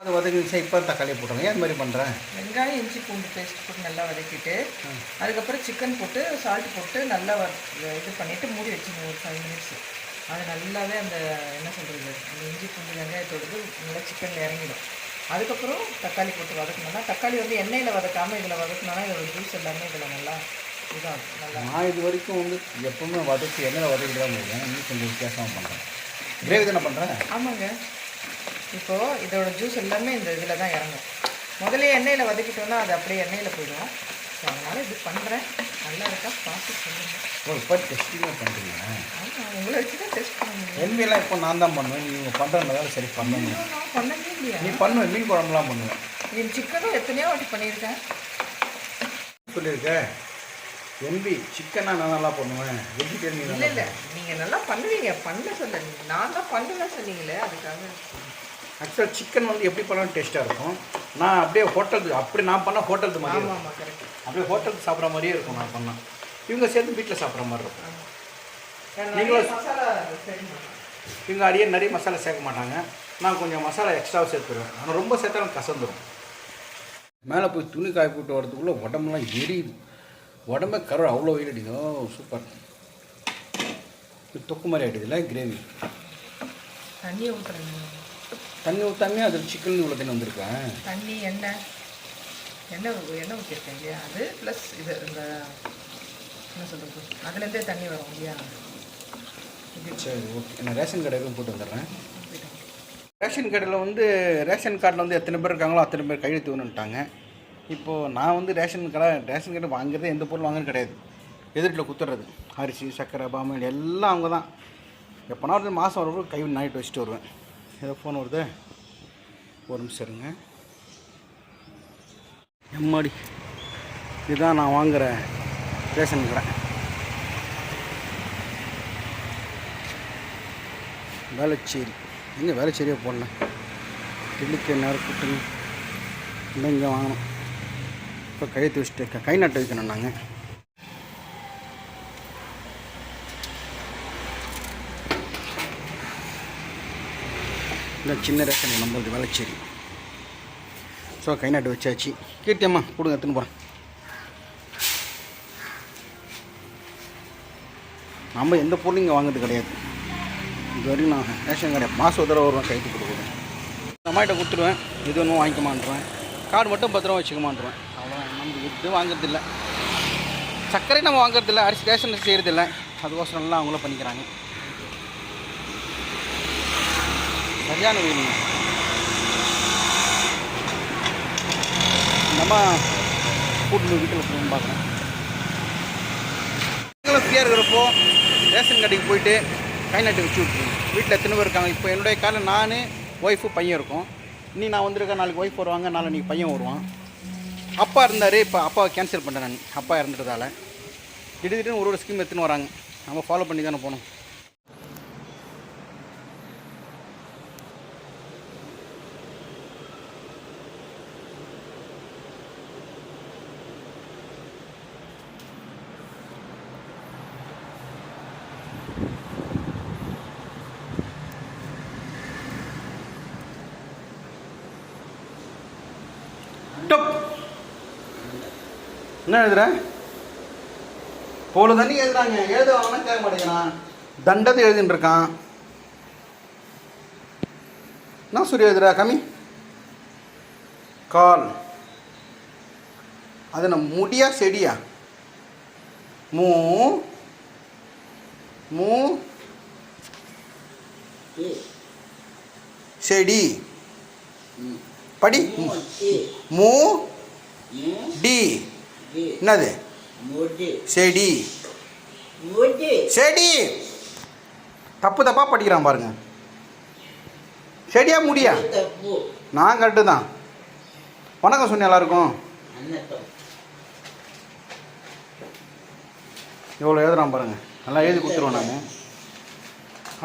அது வதங்கிடுச்சா இப்போ தக்காளி போட்டுருங்க. ஏன் மாதிரி பண்ணுறேன் வெங்காயம் இஞ்சி பூண்டு பேஸ்ட் போட்டு நல்லா வதக்கிட்டு அதுக்கப்புறம் சிக்கன் போட்டு சால்ட் போட்டு நல்லா இது பண்ணிவிட்டு மூடி வச்சுக்கணும் ஒரு ஃபைவ் மினிட்ஸ் அது நல்லாவே அந்த என்ன சொல்கிறது அந்த இஞ்சி பூண்டு வெங்காயத்தோடது நல்லா சிக்கனில் இறங்கிடும். அதுக்கப்புறம் தக்காளி போட்டு வதக்கணும்னா தக்காளி வந்து எண்ணெயில் வதக்காமல் இதில் வதக்கணும்னா இதோட ஜூஸ் எல்லாமே இதில் நல்லா இதாகும். நல்லா நான் இது வரைக்கும் வந்து எப்பவுமே வதக்கி எண்ணெயில் வதக்கிட்டு தான் இருக்கேன் இன்னும் கொஞ்சம் வித்தியாசமாக பண்ணுறேன் கிரேவி தானே பண்ணுறேன் ஆமாங்க. இப்போது இதோட ஜூஸ் எல்லாமே இந்த இதில் தான் இறங்கும். முதல்ல எண்ணெயில் வதக்கிட்டோம்னா அது அப்படியே எண்ணெயில் போயிடும். ஸோ அதனால் இது பண்ணுறேன் நல்லா இருக்கா? பார்த்து சொல்லுங்கள் இப்போ டெஸ்டிங்காக பண்ணுறீங்க ஆமாம் உங்களை வச்சு தான் டெஸ்ட் பண்ண முடியும். என்வியெல்லாம் இப்போ நான் தான் பண்ணுவேன். நீங்கள் பண்ணுறதுனால சரி பண்ணணும் நான் பண்ணவே இல்லையா நீ பண்ணுவேன். மீன் குழம்புலாம் பண்ணுவேன். என் சிக்கனும் எத்தனையோ வாட்டி பண்ணியிருக்கேன். சொல்லியிருக்க. எம்பி சிக்கனா நான் நல்லா பண்ணுவேன். வெஜிடேரியன் இல்லை இல்லை. நீங்கள் நல்லா பண்ணுவீங்க. பண்ண சொல்ல நான் தான் பண்ணுவேன் சொன்னீங்களே அதுக்காக. ஆக்சுவலாக சிக்கன் வந்து எப்படி பண்ணாலும் டேஸ்ட்டாக இருக்கும். நான் அப்படியே ஹோட்டலுக்கு அப்படி நான் பண்ண ஹோட்டலுக்கு மாதிரி ஆமாம் கரெக்ட் அப்படியே ஹோட்டலுக்கு சாப்பிட்ற மாதிரியே இருக்கும் நான் பண்ணேன் இவங்க சேர்ந்து வீட்டில் சாப்பிட்ற மாதிரி இருக்கும். நீங்களும் இவங்க அடியே நிறைய மசாலா சேர்க்க மாட்டாங்க. நான் கொஞ்சம் மசாலா எக்ஸ்ட்ராவாக சேர்த்துருவேன். ஆனால் ரொம்ப சேர்த்தாலும் கசந்துரும். மேலே போய் துணி காய போட்டு வரதுக்குள்ளே உடம்புலாம் எரியுது. உடம்பே கரு அவ்வளோ வெயில் அடிக்கும் சூப்பர் இது தொக்கு மாதிரி ஆகிடுதுல கிரேவி தண்ணியை ஊற்றுறேன் தண்ணி ஊற்றாமே அது சிக்கன் இவ்வளோ தண்ணி வந்திருக்கேன் தண்ணி எண்ணெய் எண்ணெய் எண்ணெய் ஊற்றிருக்கேன் இல்லையா? அது ப்ளஸ் இது இந்த என்ன சொல்கிறது அதுலேருந்தே தண்ணி வரும் இல்லையா? சரி ஓகே நான் ரேஷன் கடையிலும் போட்டு வந்துடுறேன். ரேஷன் கடையில் வந்து ரேஷன் கார்டில் வந்து எத்தனை பேர் இருக்காங்களோ அத்தனை பேர் கையெழுத்து வேணுன்ட்டாங்க இப்போது நான் வந்து ரேஷன் கடை ரேஷன் கடை வாங்குறதே எந்த பொருள் வாங்குறது கிடையாது. எதிர்ட்டில் குத்துறது. அரிசி சர்க்கரை பாமல் எல்லாம் அவங்க தான் எப்போனா ஒரு மாதம் வரப்போ கை நாயிட்டு வச்சுட்டு வருவேன். ஏதோ ஃபோன் வருது? ஒரு நிமிஷம் இருங்க. எம்மாடி இதுதான் நான் வாங்குகிற ரேஷன் கடை. வேலைச்சேரி எங்கே வேளச்சேரியாக போடல? டெல்லிக்கு நேரம் கூட்டுங்க. இன்னும் இங்கே வாங்கணும். இப்போ கையை துவச்சிட்டு கை நாட்டு வைக்கணும் நாங்கள் இந்த சின்ன ரேஷன் நம்மளுக்கு வேளச்சேரி ஸோ கை நாட்டு வச்சாச்சு. கேட்டியம்மா கொடுங்க எடுத்துன்னு போகிறேன் நம்ம எந்த பொருளும் இங்கே வாங்குறது கிடையாது. இது வரைக்கும் நான் ரேஷன் கடை மாதம் ஒரு தடவை வருவேன் கைக்கு கொடுக்குறேன். நம்மகிட்ட கொடுத்துருவேன். இது ஒன்றும் வாங்கிக்கமான்றேன் கார்டு மட்டும் பத்திரமா வச்சுக்கமான்றேன் அவ்வளோ நம்ம இது வாங்குறதில்ல. சர்க்கரை நம்ம வாங்குறதில்ல. அரிசி ரேஷன் செய்கிறதில்ல அதுக்கோசரம்லாம் அவங்களும் பண்ணிக்கிறாங்க. சரியான வெயில் நம்ம கூட்டு வீட்டில் போகணும்னு பார்க்குறேன் ஃப்ரீயாக இருக்கிறப்போ ரேஷன் கடைக்கு போயிட்டு கை நட்டு வச்சு விட்ருங்க வீட்டில் எத்தனை பேர் இருக்காங்க? இப்போ என்னுடைய காலம் நான் ஒய்ஃபு பையன் இருக்கும். நீ நான் வந்திருக்கேன் நாளைக்கு ஒய்ஃப் வருவாங்க நாளைக்கு பையன் வருவான். அப்பா இருந்தார் இப்போ அப்பாவை கேன்சல் பண்ணுறேன் நான். அப்பா இறந்துட்டதால. திடீர் திடீர்னு ஒரு ஒரு ஸ்கீம் எடுத்துன்னு வராங்க. நம்ம ஃபாலோ பண்ணி தானே போகணும். டப் என்ன எழுதுற? போல தண்ணி எழுதுறாங்க. எழுத அவனா கேட்க மாட்டேங்கிறான்? தண்டத்தை எழுதின்னு இருக்கான். என்ன சூரிய எழுதுறா கம்மி? கால். அது நம்ம முடியா செடியா? மூ மூ செடி. படி. மூ. டி. என்னது? செடி. செடி. தப்பு தப்பா படிக்கிறான் பாருங்க. செடியா முடியா? நான் கரெக்டு தான். வணக்கம் சொன்ன எல்லாருக்கும். எவ்வளோ எழுதுறான் பாருங்க. நல்லா எழுதி கொடுத்துருவேன் நான்.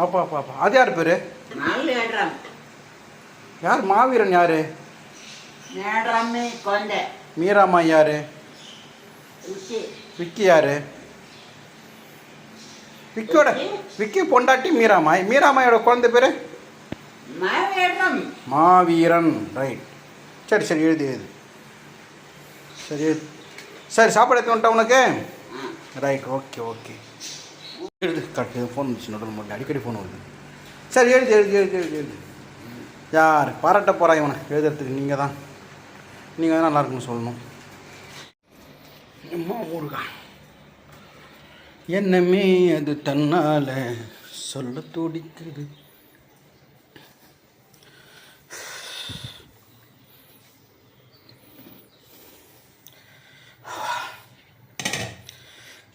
அப்பா அப்பா அப்பா. அது யார் பேர்? யார்? மாவீரன் யார்? மீராம்மா யார்? விக்கி. யார்? விக்கியோட விக்கி? பொண்டாட்டி மீராமாய் மீராமாயோட குழந்தை பேர்? மாவீரன். ரைட் சரி சரி எழுது எழுது. சரி சரி சாப்பாடு எடுத்து உனக்கு? ரைட் ஓகே ஓகே எழுது கரெக்ட் ஃபோன் வந்துச்சு நடுவில் மட்டும் அடிக்கடி ஃபோன் வருது. சரி எழுது எழுது எழுது எழுது எழுது. யார்? பாராட்ட போகிறா இவனை எழுதுறதுக்கு நீங்கள் தான் நீங்கள் தான் நல்லா இருக்குன்னு சொல்லணும். அம்மா முருகா என்னமே அது தன்னால் சொல்ல துடிக்குது.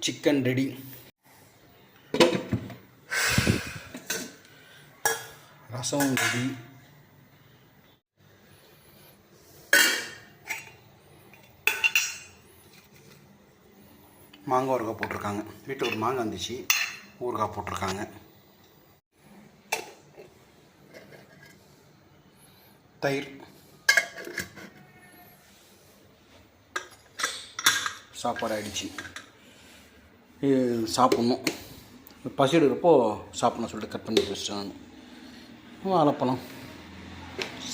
சிக்கன் ரெடி ரசம் ரெடி மாங்காய் ஊறுகாய் போட்டிருக்காங்க. வீட்டில் ஒரு மாங்காய் இருந்துச்சு. ஊறுகாய் போட்டிருக்காங்க. தயிர். சாப்பாடு ஆயிடுச்சு. சாப்பிட்ணும். பசி எடுக்கிறப்போ சாப்பிட்ணும் சொல்லிட்டு கட் பண்ணி வச்சிட்டேன் வாழைப்பழம்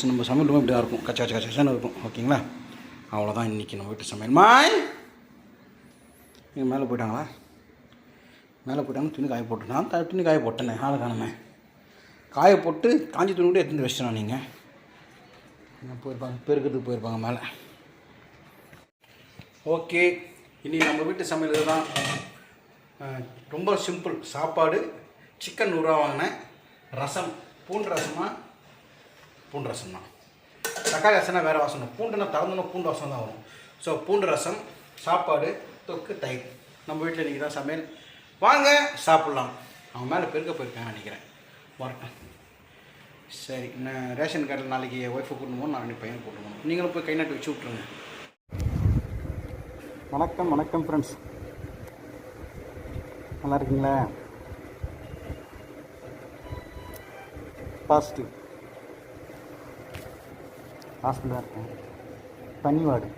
நம்ம சமையல் ரொம்ப இப்படி தான் இருக்கும். கச்சா கச்சா கச்சான்னு இருக்கும். ஓகேங்களா? அவ்வளோதான் இன்றைக்கி நம்ம வீட்டு சமையல். மாய்! இங்கே மேலே போயிட்டாங்களா? மேலே போயிட்டாங்க துணி காய போட்டு. நான் துணி காய போட்டேனே ஆளை காணுமே. காய போட்டு காஞ்சி துணி கூட எடுத்துட்டு வச்சிடணும் நீங்கள் போயிருப்பாங்க பெருக்கிறதுக்கு போயிருப்பாங்க மேலே. ஓகே இனி நம்ம வீட்டு சமையல் இதுதான். ரொம்ப சிம்பிள் சாப்பாடு சிக்கன் நூறுரூவா வாங்கினேன். ரசம் பூண்டு ரசமாக பூண்டு ரசம் தான் தக்காளி ரசம்னா வேறு வாசனை. பூண்டுனா திறந்தோன்னா பூண்டு வாசம் தான் வரும். ஸோ பூண்டு ரசம் சாப்பாடு தொக்கு தயிர். நம்ம வீட்டில் இன்றைக்கி தான் சமையல். வாங்க சாப்பிட்லாம். அவன் மேலே பெருக்க போயிருக்காங்க நினைக்கிறேன். வரட்டும். சரி நான் ரேஷன் கார்டில் நாளைக்கு ஒய்ஃபை கூட்டணும் நான் நாளைக்கு பையன் கூட்டணும் நீங்களும் போய் கை நாட்டு வச்சு விட்ருங்க வணக்கம் வணக்கம் ஃப்ரெண்ட்ஸ் நல்லா இருக்கீங்களா? பாசிட்டிவ் ஹாஸ்பிட்டலாக இருக்கேன். பனி வார்டு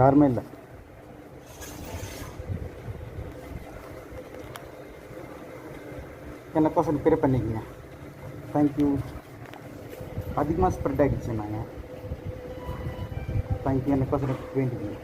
யாருமே இல்லை. எனக்கோசம் ப்ரே பண்ணிக்கங்க. தேங்க்யூ அதிகமாக ஸ்ப்ரெட் ஆகிடுச்சு நாங்கள் தேங்க்யூ எனக்கோசம் வேண்டிக்கங்க.